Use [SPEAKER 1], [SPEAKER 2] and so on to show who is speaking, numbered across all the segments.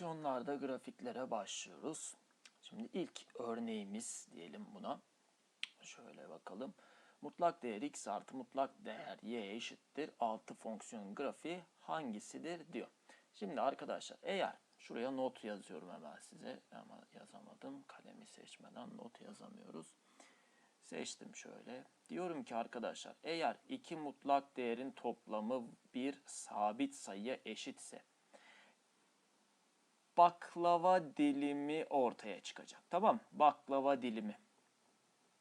[SPEAKER 1] Fonksiyonlarda grafiklere başlıyoruz. Şimdi ilk örneğimiz diyelim buna. Şöyle bakalım. Mutlak değer x artı mutlak değer y eşittir 6 fonksiyonun grafiği hangisidir diyor. Şimdi arkadaşlar eğer şuraya not yazıyorum hemen size ama yazamadım. Kalemi seçmeden not yazamıyoruz. Seçtim şöyle. Diyorum ki arkadaşlar eğer iki mutlak değerin toplamı bir sabit sayıya eşitse baklava dilimi ortaya çıkacak. Tamam? Baklava dilimi.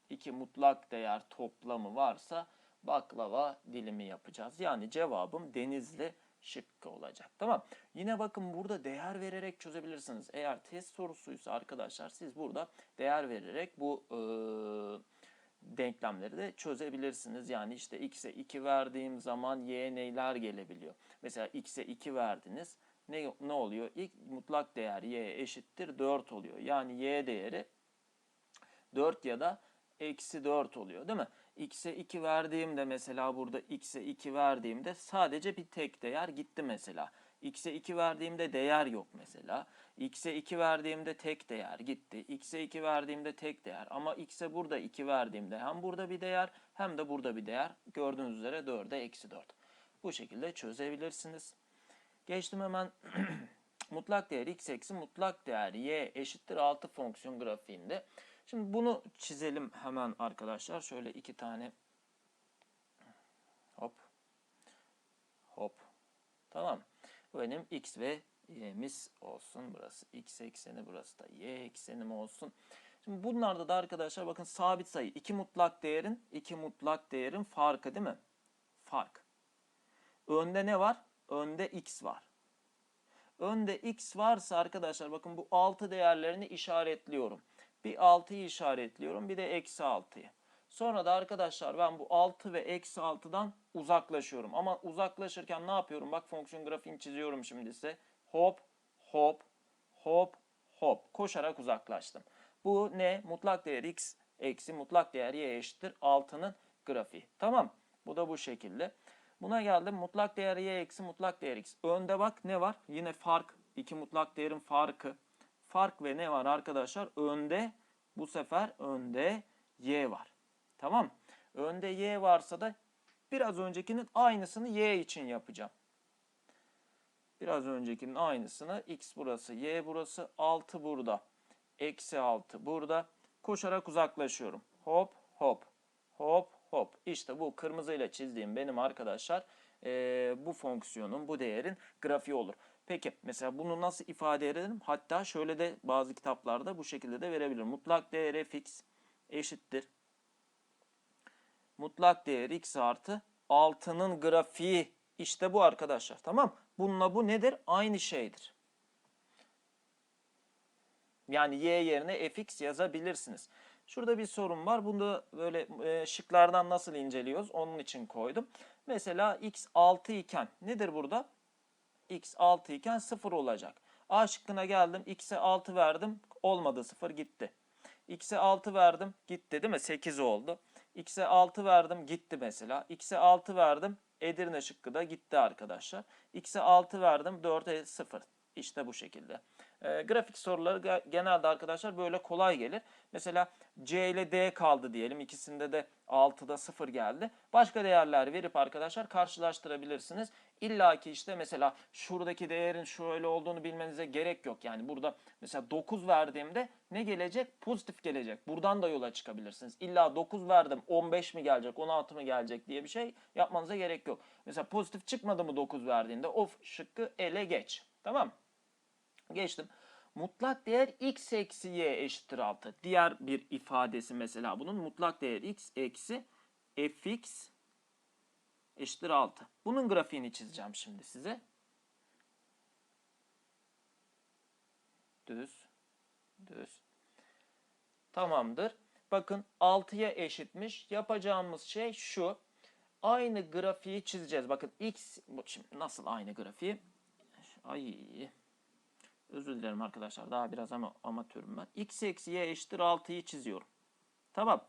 [SPEAKER 1] İki mutlak değer toplamı varsa baklava dilimi yapacağız. Yani cevabım denizli şıkkı olacak. Tamam. Yine bakın burada değer vererek çözebilirsiniz. Eğer test sorusuysa arkadaşlar siz burada değer vererek bu e, denklemleri de çözebilirsiniz. Yani işte x'e 2 verdiğim zaman y'ye neyler gelebiliyor. Mesela x'e 2 verdiniz ne, ne oluyor? İlk mutlak değer y eşittir 4 oluyor. Yani y değeri 4 ya da eksi 4 oluyor değil mi? x'e 2 verdiğimde mesela burada x'e 2 verdiğimde sadece bir tek değer gitti mesela. x'e 2 verdiğimde değer yok mesela. x'e 2 verdiğimde tek değer gitti. x'e 2 verdiğimde tek değer. Ama x'e burada 2 verdiğimde hem burada bir değer hem de burada bir değer. Gördüğünüz üzere 4'e eksi 4. Bu şekilde çözebilirsiniz. Geçtim hemen mutlak değer x eksi mutlak değer y eşittir 6 fonksiyon grafiğinde. Şimdi bunu çizelim hemen arkadaşlar. Şöyle iki tane hop hop tamam. Bu benim x ve y'miz olsun. Burası x ekseni burası da y eksenim olsun. Şimdi bunlarda da arkadaşlar bakın sabit sayı iki mutlak değerin iki mutlak değerin farkı değil mi? Fark. Önde ne var? Önde x var. Önde x varsa arkadaşlar bakın bu 6 değerlerini işaretliyorum. Bir 6'yı işaretliyorum bir de eksi 6'yı. Sonra da arkadaşlar ben bu 6 ve eksi 6'dan uzaklaşıyorum. Ama uzaklaşırken ne yapıyorum? Bak fonksiyon grafiğini çiziyorum şimdi size. Hop hop hop hop koşarak uzaklaştım. Bu ne? Mutlak değer x eksi mutlak değer y eşittir 6'nın grafiği. Tamam. Bu da bu şekilde. Buna geldim. Mutlak değer y eksi mutlak değer x. Önde bak ne var? Yine fark. İki mutlak değerin farkı. Fark ve ne var arkadaşlar? Önde bu sefer önde y var. Tamam. Önde y varsa da biraz öncekinin aynısını y için yapacağım. Biraz öncekinin aynısını x burası, y burası, 6 burada. Eksi 6 burada. Koşarak uzaklaşıyorum. Hop hop hop hop. İşte bu kırmızıyla çizdiğim benim arkadaşlar e, bu fonksiyonun, bu değerin grafiği olur. Peki mesela bunu nasıl ifade edelim? Hatta şöyle de bazı kitaplarda bu şekilde de verebilirim. Mutlak değer fx eşittir. Mutlak değer x artı 6'nın grafiği işte bu arkadaşlar. Tamam Bununla bu nedir? Aynı şeydir. Yani y yerine fx yazabilirsiniz. Şurada bir sorun var. Bunu böyle e, şıklardan nasıl inceliyoruz? Onun için koydum. Mesela x 6 iken nedir burada? x 6 iken 0 olacak. A şıkkına geldim. x'e 6 verdim. Olmadı 0 gitti. x'e 6 verdim. Gitti değil mi? 8 oldu. x'e 6 verdim. Gitti mesela. x'e 6 verdim. Edirne şıkkı da gitti arkadaşlar. x'e 6 verdim. 4'e 0. İşte bu şekilde. E, grafik soruları genelde arkadaşlar böyle kolay gelir. Mesela C ile D kaldı diyelim. İkisinde de 6'da 0 geldi. Başka değerler verip arkadaşlar karşılaştırabilirsiniz. İlla ki işte mesela şuradaki değerin şöyle olduğunu bilmenize gerek yok. Yani burada mesela 9 verdiğimde ne gelecek? Pozitif gelecek. Buradan da yola çıkabilirsiniz. İlla 9 verdim 15 mi gelecek 16 mı gelecek diye bir şey yapmanıza gerek yok. Mesela pozitif çıkmadı mı 9 verdiğinde o şıkkı ele geç. Tamam Geçtim. Mutlak değer x eksi y eşittir 6. Diğer bir ifadesi mesela bunun mutlak değer x eksi fx eşittir 6. Bunun grafiğini çizeceğim şimdi size. Düz, düz. Tamamdır. Bakın 6'ya eşitmiş. Yapacağımız şey şu. Aynı grafiği çizeceğiz. Bakın x, şimdi nasıl aynı grafiği? Ay, özür dilerim arkadaşlar. Daha biraz ama amatörüm ben. x eksi y eşittir 6'yı çiziyorum. Tamam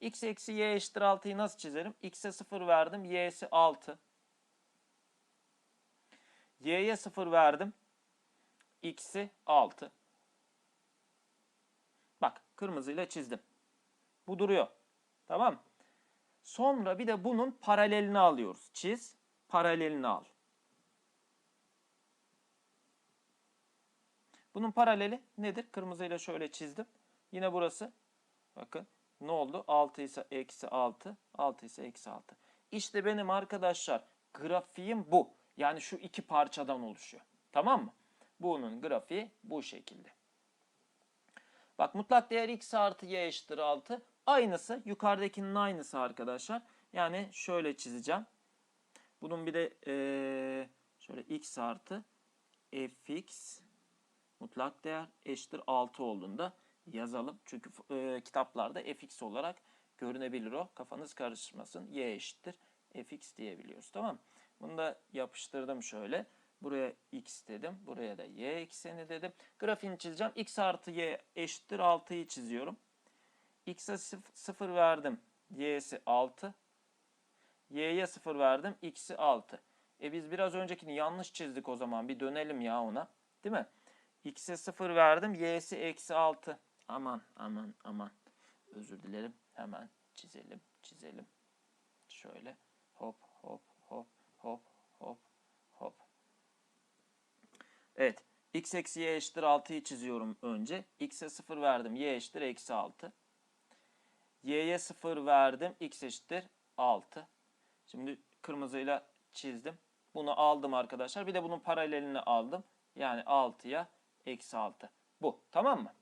[SPEAKER 1] x eksi y eşittir 6'yı nasıl çizerim? x'e 0 verdim. y'si 6. y'ye 0 verdim. x'i 6. Bak kırmızıyla çizdim. Bu duruyor. Tamam. Sonra bir de bunun paralelini alıyoruz. Çiz, paralelini al. Bunun paraleli nedir? Kırmızıyla şöyle çizdim. Yine burası. Bakın ne oldu? 6 ise eksi 6. 6 ise eksi 6. İşte benim arkadaşlar grafiğim bu. Yani şu iki parçadan oluşuyor. Tamam mı? Bunun grafiği bu şekilde. Bak mutlak değer x artı y eşittir 6. Aynısı. Yukarıdakinin aynısı arkadaşlar. Yani şöyle çizeceğim. Bunun bir de eee, şöyle x artı fx mutlak değer eşittir 6 olduğunda yazalım. Çünkü e, kitaplarda fx olarak görünebilir o. Kafanız karışmasın. y eşittir fx diyebiliyoruz. Tamam? Bunu da yapıştırdım şöyle. Buraya x dedim. Buraya da y ekseni dedim. Grafiğini çizeceğim. x artı y eşittir 6'yı çiziyorum. x'e 0 verdim. y'si 6. y'ye 0 verdim. x'i 6. E biz biraz öncekini yanlış çizdik o zaman. Bir dönelim ya ona. Değil mi? X'e 0 verdim. y'si eksi 6. Aman aman aman. Özür dilerim. Hemen çizelim. Çizelim. Şöyle. Hop hop hop hop hop hop. Evet. x eksi y eşittir 6'yı çiziyorum önce. x'e 0 verdim. y eşittir eksi 6. y'ye 0 verdim. x eşittir 6. Şimdi kırmızıyla çizdim. Bunu aldım arkadaşlar. Bir de bunun paralelini aldım. Yani 6'ya eksi 6. Bu. Tamam mı?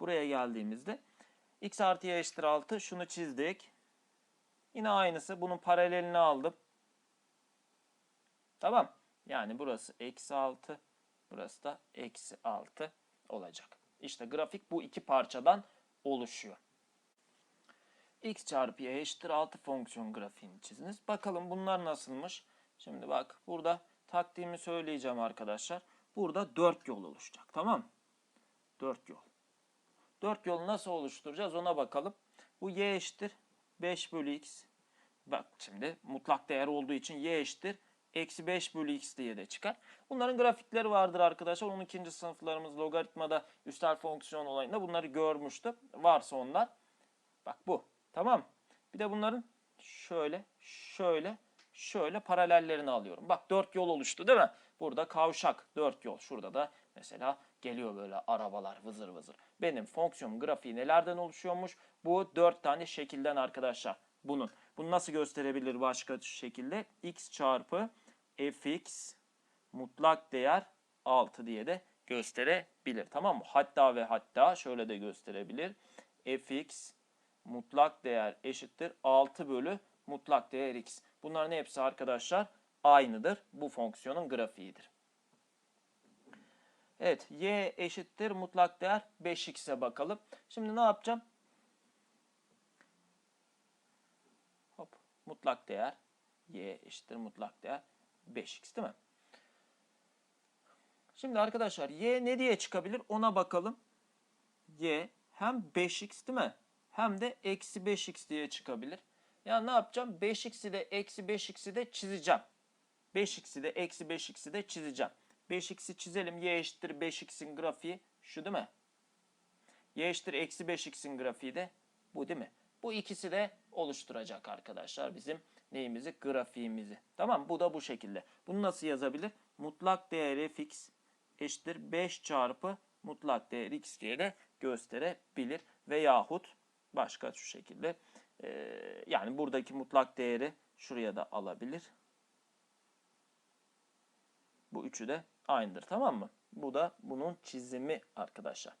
[SPEAKER 1] Buraya geldiğimizde x artı y eşittir 6. Şunu çizdik. Yine aynısı. Bunun paralelini aldım. Tamam. Yani burası eksi 6. Burası da eksi 6 olacak. İşte grafik bu iki parçadan oluşuyor. x çarpı y eşittir 6 fonksiyon grafiğini çiziniz. Bakalım bunlar nasılmış? Şimdi bak burada taktiğimi söyleyeceğim arkadaşlar. Burada 4 yol oluşacak. Tamam mı? 4 yol. 4 yolu nasıl oluşturacağız ona bakalım. Bu y eşittir 5 bölü x. Bak şimdi mutlak değer olduğu için y eşittir eksi 5 bölü x diye de çıkar. Bunların grafikleri vardır arkadaşlar. 12. sınıflarımız logaritmada üstel fonksiyon olayında bunları görmüştü. Varsa onlar. Bak bu. Tamam. Bir de bunların şöyle, şöyle, şöyle paralellerini alıyorum. Bak 4 yol oluştu değil mi? Burada kavşak 4 yol. Şurada da mesela geliyor böyle arabalar vızır vızır. Benim fonksiyon grafiği nelerden oluşuyormuş? Bu 4 tane şekilden arkadaşlar. Bunun. Bunu nasıl gösterebilir başka şekilde? x çarpı fx mutlak değer 6 diye de gösterebilir. Tamam mı? Hatta ve hatta şöyle de gösterebilir. fx mutlak değer eşittir 6 bölü mutlak değer x. Bunların hepsi arkadaşlar aynıdır. Bu fonksiyonun grafiğidir. Evet y eşittir mutlak değer 5x'e bakalım. Şimdi ne yapacağım? Hop mutlak değer y eşittir mutlak değer 5x değil mi? Şimdi arkadaşlar y ne diye çıkabilir ona bakalım. y hem 5x değil mi? Hem de eksi 5x diye çıkabilir. Yani ne yapacağım? 5x'i de eksi 5x'i de çizeceğim. 5x'i de eksi 5x'i de çizeceğim. 5x'i çizelim. y eşittir 5x'in grafiği şu değil mi? y eşittir eksi 5x'in grafiği de bu değil mi? Bu ikisi de oluşturacak arkadaşlar bizim neyimizi? Grafiğimizi. Tamam Bu da bu şekilde. Bunu nasıl yazabilir? Mutlak değer fx eşittir 5 çarpı mutlak değer x diye de gösterebilir. Veyahut başka şu şekilde yani buradaki mutlak değeri şuraya da alabilir. Bu üçü de aynıdır tamam mı? Bu da bunun çizimi arkadaşlar.